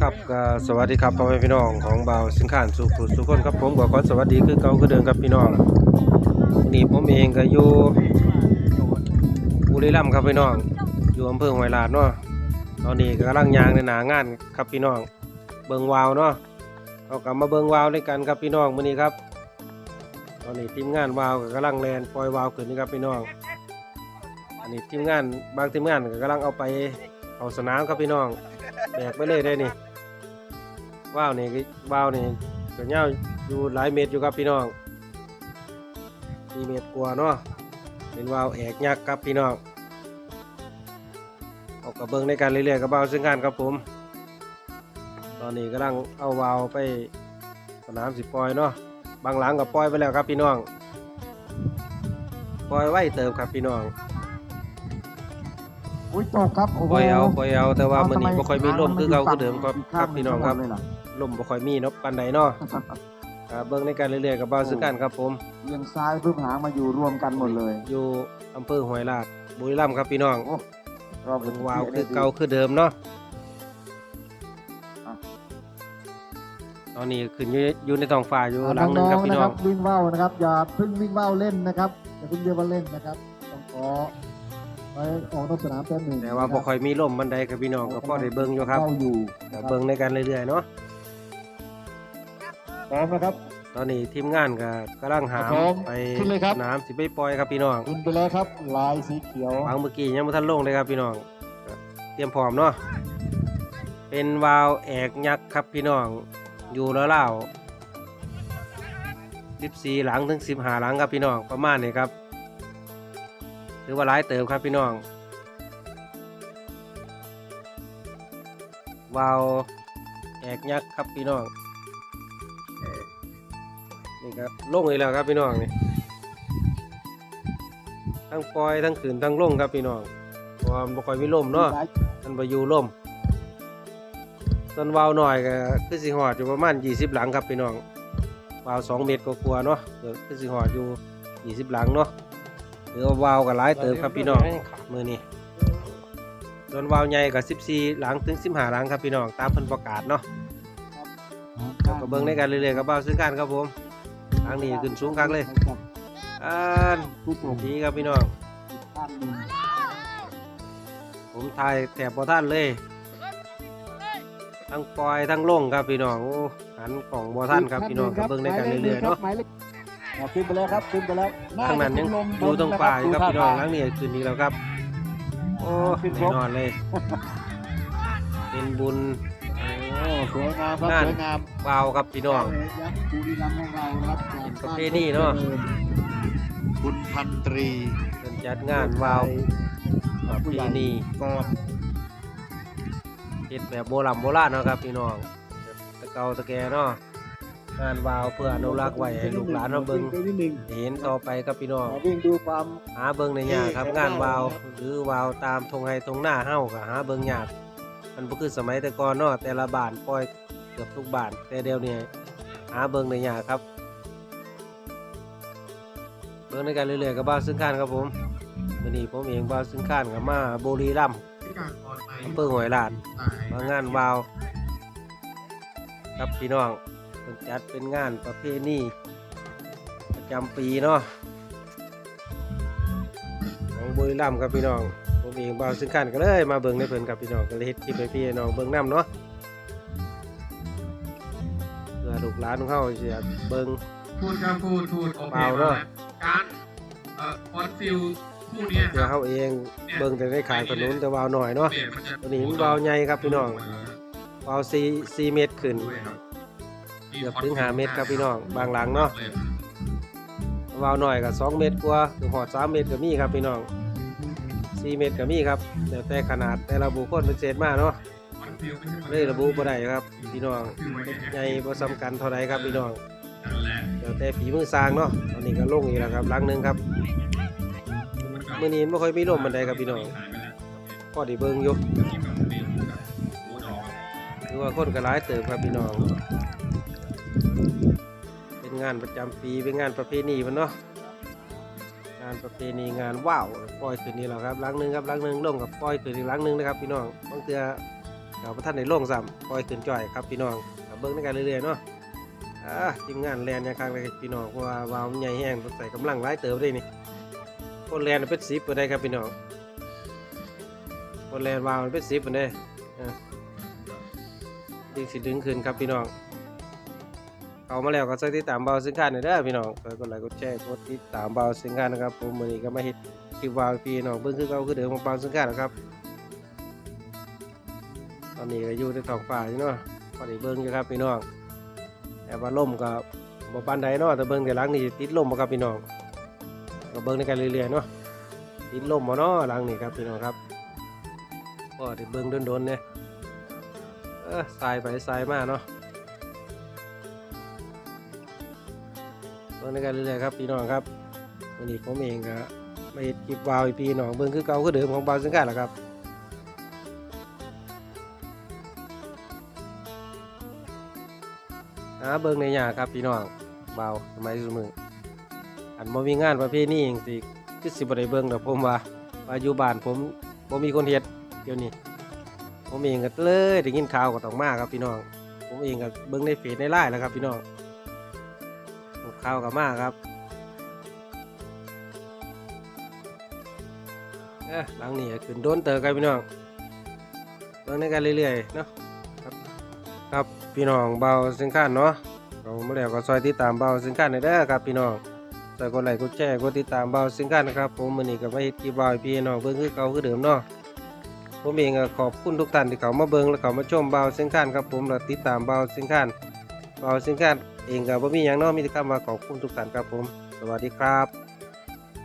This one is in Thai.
ครับก็สวัสดีครับพ่อแม่พี่น้องของบ่าวสินค้านสุขุสุขคนครับผมก็ขอสวัสดีคือเก่าคือเดิมครับพี่น้องวันนี่ผมเองก็อยู่บุรีรัมย์ครับพี่น้องอยู่อำเภอห้วยลาดเนาะตอนนี้ก็กำลังยางในหนางานครับพี่น้อง เบิงวาวเนาะเอากลับมาเบิงวาวด้วยกันครับพี่น้องมื้อนี้ครับ ตอนนี้ทีมงานวาวก็กำลังแลนปล่อยวาวขึ้นนี่ครับพี่น้อง อันนี้ทีมงานบางทีมงานก็กำลังเอาไป เอาสนามครับพี่น้องแบกไปเลยได้นี่ว้าวนี่ก็ว้าวนี่ก็ยาวอยู่หลายเมตรอยู่ครับพี่น้องสี่เมตรกว่าเนาะเป็นว้าวแอกยักษ์ครับพี่น้องเอากระเบื้องในการเรื่อยๆกับว้าวซึ่งกันครับผม ตอนนี้กำลังเอาว้าวไปสนามสิปล่อยเนาะบางหลังก็ปล่อยไปแล้วครับพี่น้องปล่อยไว้เติมครับพี่น้อง อุ้ยตกครับโอ้โหปล่อยเอาปล่อยเอาแต่ว่ามื้อนี้ทำไบ่ค่อยมีลมคือเก่าคือเดิมครับอีกครับพี่น้องครับข้างหนึ่งลมบ่ค่อยมีเนาะปานใดเนาะอ่าเบิ่งในการเรื่อยๆกับบ่าวซึ่งกันครับผม เอียงซ้ายปุ๊บหางมาอยู่รวมกันหมดเลยอยู่อำเภอห้วยลาดบุรีรัมย์ครับพี่น้องโอ้รอบเบิ่งวาวคือเก่าคือเดิมเนาะตอนนี้ขึ้นอยู่อยู่ในท้องฟ้าอยู่หลังหนึงครับพี่น้อง วิ่งว่าวนะครับ อย่าเพิ่งวิ่งว่าวเล่นนะครับอย่าเพิ่งเรียกว่าเล่นนะครับต้องขอไป ออกนอกสนามแป๊บหนึ่งแต่ว่าบ่ค่อยมีลมบันไดครับพี่น้องก็พอได้เบิ่งอยู่ครับเข้าอยู่ก็เบิ่งในการเรื่อยๆเนาะพร้อมนะครับ ตอนนี้ทีมงานก็กำลังหามครับผมไปขึ้นเลยครับ สนามสิไปปล่อยครับพี่น้องขึ้นไปแล้วครับ ลายสีเขียววางเมื่อกี้ยังบ่ทันลงเลยครับพี่น้องก็เตรียมพร้อมเนาะเป็นวาวแอกยักษ์ครับพี่น้องอยู่แล้วเล่าว14หลังถึง15หลังครับพี่น้องประมาณนี้ครับ ถือว่าหลายเติมครับพี่น้องวาวแอกยักษ์ครับพี่น้องนี่ครับลงอีกแล้วครับพี่น้องนี่ทั้งปล่อยทั้งขืนทั้งลงครับพี่น้องเพราะว่ามันบ่ค่อยมีลมเนาะมันไปอยู่ล่มต้นวาวหน่อยก็คือสิหอดอยู่ประมาณ 20 หลังครับพี่น้องวาว2เมตรก็กลัวาๆเนาะเดี๋ยวคือสิหอดอยู่ 20 หลังเนาะ หรือว่าวาวก็หลายเติมครับพี่น้องมือนี้ส่วนวาวใหญ่ก็14หลังถึง15หลังครับพี่น้องตามเพิ่นประกาศเนาะแล้วก็เบิ่งในการเรื่อยๆกับบ่าวซื้อกันครับผมทางนี้ขึ้นสูงคักเลยอ่านผู้ปกดีครับพี่น้องด้านหนึ่งผมถ่ายแถบพอท่านเลย ทั้งปล่อยทั้งลงครับพี่น้องโอ้หันกล่องบอท่านครับพี่น้องก็เบิ่งในกันเรื่อยๆเนาะ หมายลขอ่ขึ้นไปแล้วครับขึ้นไปแล้วข้างนั้นยังอยู่ตรงป่าอยู่ครับพี่น้องหลังนี้คืนนี้แล้วครับ โอ้ขึ้นครแน่บนอนเลย เป็นบุญโอ้สวยงามครับนั่นสวยงามเบาวครับพี่น้องยักษ์บุรีรัมย์ของเราครับเป็นประเพณีเนอะคุณพันตรีเป็นจัดงานวาวประเพณีกอดเฮ็ดแบบโบราณโบราณเนาะครับพี่น้องแบบตะเกาตะแกเนาะ งานวาวเพื่ออนุรักษ์ไว้ให้ลูกหลานเราเบิ่งไปนิดหนึ่งเห็นต่อไปครับพี่น้องขอวิ่งดูความหาเบิ่งในยากครับงานวาวหรือวาวตามทงไฮทงหน้าเฮาก็หาเบิ่งยากมันบ่คือสมัยแต่ก่อนเนาะแต่ละบ้านปล่อยเกือบทุกบ้านแต่เดี๋ยวนี้หาเบิ่งในยากครับเบิ่งในกันเรื่อยๆกับบ้านซึ่งข้านครับผมวันนี้ผมเองบ้านซึ่งข้านกับมาบุรีรัมย์อำเภอห้วยลาดมางานวาว ครับพี่น้องเพิ่นจัดเป็นงานประเพณีประจำปีเนาะของบุรีรัมย์ครับพี่น้องผมเองบ่าวซึ่งขันก็เลยมาเบิ่งในเพิ่นกับพี่น้องก็เลยเฮ็ดคลิปให้พี่น้องเบิ่งนํเนาะเพื่อลูกหลานของเฮาสิอยากเบิ่งพูดครับพูดพูดโอเคเปล่าเนมาอะกการเอ่อคอนฟิลคู่เนี้ยคเพื่อรับเฮาเองเบิ่งแต่ในขางถนนแต่วาวหน่อยเนาะเบรกมันจะตัวนี้มันวาวใหญ่ครับพี่น้องวาว4 4เมตรขึ้น ด้วยครับ เกือบถึงหาเมตรครับพี่น้องบางหลังเนาะวาวหน่อยก็2เมตรกว่าถึงฮอด3เมตรก็มีครับพี่น้อง4เมตรก็มีครับแล้วแต่ขนาดแต่ละบุคคลเป็นเศษมากเนาะไม่ใช่เลยระบุบ่ได้ครับ พี่น้องใหญ่บ่สำคัญเท่าใดครับพี่น้องและเดี๋ยวแต่ฝีมือสร้างเนาะตอนนี้ก็ลงอีกแล้วครับหลังหนึงครับมื้อนี้ไม่ค่อยมีลมบันไดครับพี่น้องพอด้เบิ่งยู่คือว่าคนก็หลายเติบครับพี่น้อง งานประจำปีเป็นงานประเพณีมันเนาะงานประเพณีงานว่าวปล่อยคืนนี้แหล้วครับหลังหนึงครับหลังหนึงลงกับปล่อยคืนอีกหลังหนึงนะครับ พี่น้องบางเทื่อเราประท่านในลงซ้ำปล่อยขึ้นจ่อยครับพี่น้องเบิ้งในกันเรื่อยๆเนาะอ่าทีมงานแลนยังครั้งเลยพี่น้องเพราะว่าวาวใหญ่แห้งใส่กำลังหลายเติบได้นี่คนแลนเป็นสิบไปได้ครับพี่น้องคนแลนวาวเป็นสิบไปได้ดึงสิดึงขึ้นครับพี่น้อง เอามาแล้วก็ใส่ติดตามเบาสินค้าหน่อยเด้อพี่น้องฝากกดไลค์กดแชร์กดติดตามเบาสินค้านะครับผมวันนี้ก็มาเฮ็ดคลิปวาวพี่น้องเบิ่งคือเก่าคือเดิมของเบาสินค้านะครับตอนนี้ก็อยู่ในท้องฟ้าอยู่เนาะพอได้เบิ่งอยู่ครับพี่น้องแต่ว่าลมก็บ่ปานใดเนาะแต่เบิ่งแต่หลังนี่ติดลมบ่ครับพี่น้องก็เบิ่งในกันเรื่อยๆเนาะติดลมบ่เนาะหลังนี่ครับพี่น้องครับก็ได้เบิ่งโดนๆเนี่ยเออสายไปสายมาเนาะ เบิ่งในกันเรื่อยๆครับพี่น้องครับวันนี้ผมเองก็มาเฮ็ดคลิปวาวให้พี่น้องเบิ่งคือเก่าคือเดิมของบาวสังกัดล่ะครับหาเบิ่งในหยาครับพี่น้องเบาสมัยสมืออันบ่มีงานประเภทนี้จังสิคือสิบ่ได้เบิ่งดอกผมว่าว่าอยู่บ้านผมบ่มีคนเฮ็ดเดี๋ยวนี้ผมเองก็เลยได้ยินข่าวก็ต้องมาครับพี่น้อง ผมเองก็เบิ่งในเฟซในไลน์แล้วครับพี่น้อง ข่าวก็มาครับเออหลังนี้ขึ้นโดนเตอร์กันพี่น้องเบิ่งในกันเรื่อยๆเนาะครับครับพี่น้องเบาสินค้าเนาะเรามาแล้วก็ซอยติดตามเบาสินค้าหน่อยเด้อครับพี่น้องซอยกดไลค์กดแชร์กดติดตามเบาสินค้านะครับ ผมมื้อนี้ก็มาเฮ็ดคลิปเบาให้พี่น้องเบิ่งคือเก่าคือเดิมเนาะผมเองขอบคุณทุกท่านที่เขามาเบิ่งและเขามาชมเบาสินค้าครับผมและติดตามเบาสินค้าเบาสินค้า เองก็บ่มีอยังนอกมีแต่คำว่าขอบคุณทุกท่านครับผม สวัสดีครับ